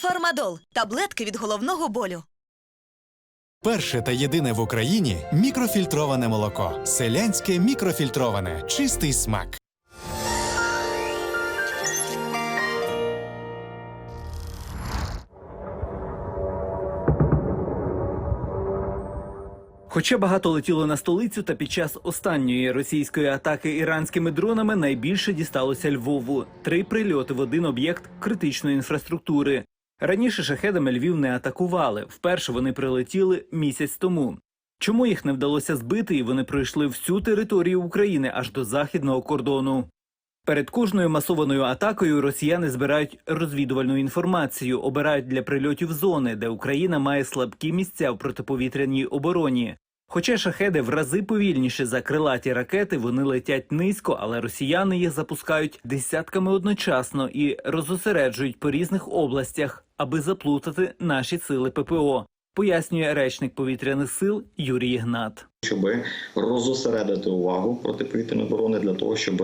Фармадол таблетки від головного болю. Перше та єдине в Україні мікрофільтроване молоко. Селянське мікрофільтроване. Чистий смак. Хоча багато летіло на столицю, та під час останньої російської атаки іранськими дронами найбільше дісталося Львову. Три прильоти в один об'єкт критичної інфраструктури. Раніше шахедами Львів не атакували. Вперше вони прилетіли місяць тому. Чому їх не вдалося збити, і вони пройшли всю територію України аж до західного кордону. Перед кожною масованою атакою росіяни збирають розвідувальну інформацію, обирають для прильотів зони, де Україна має слабкі місця в протиповітряній обороні. Хоча шахеди в рази повільніше за крилаті ракети, вони летять низько, але росіяни їх запускають десятками одночасно і розосереджують по різних областях, аби заплутати наші сили ППО, пояснює речник повітряних сил Юрій Ігнат. Щоб розосередити увагу протиповітряної оборони для того, щоб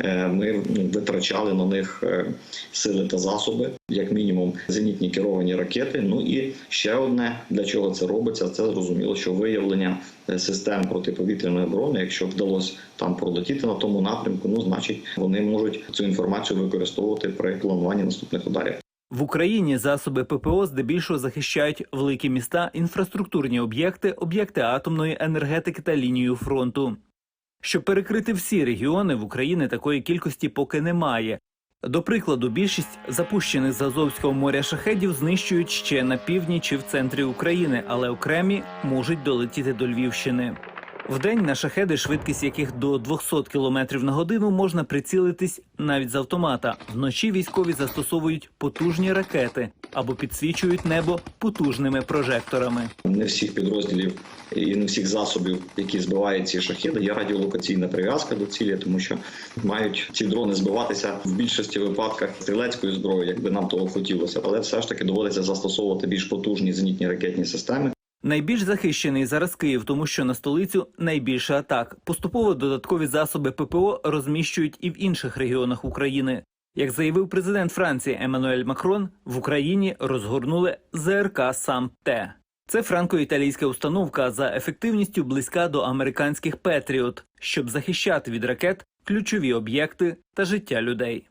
е, ми витрачали на них е, сили та засоби, як мінімум, зенітні керовані ракети. Ну і ще одне для чого це робиться, це зрозуміло, що виявлення е, систем протиповітряної оборони, якщо вдалося там пролетіти на тому напрямку, ну значить вони можуть цю інформацію використовувати при плануванні наступних ударів. В Україні засоби ППО здебільшого захищають великі міста, інфраструктурні об'єкти, об'єкти атомної енергетики та лінію фронту. Щоб перекрити всі регіони, в Україні такої кількості поки немає. До прикладу, більшість запущених з Азовського моря шахедів знищують ще на півдні чи в центрі України, але окремі можуть долетіти до Львівщини. Вдень на шахеди, швидкість яких до 200 км на годину, можна прицілитись навіть з автомата. Вночі військові застосовують потужні ракети або підсвічують небо потужними прожекторами. Не всіх підрозділів і не всіх засобів, які збивають ці шахеди, є радіолокаційна прив'язка до цілі, тому що мають ці дрони збиватися в більшості випадках стрілецькою зброєю, якби нам того хотілося, але все ж таки доводиться застосовувати більш потужні зенітні ракетні системи. Найбільш захищений зараз Київ, тому що на столицю найбільше атак. Поступово додаткові засоби ППО розміщують і в інших регіонах України. Як заявив президент Франції Еммануель Макрон, в Україні розгорнули ЗРК сам Т. Це франко-італійська установка за ефективністю близька до американських Петріот, щоб захищати від ракет ключові об'єкти та життя людей.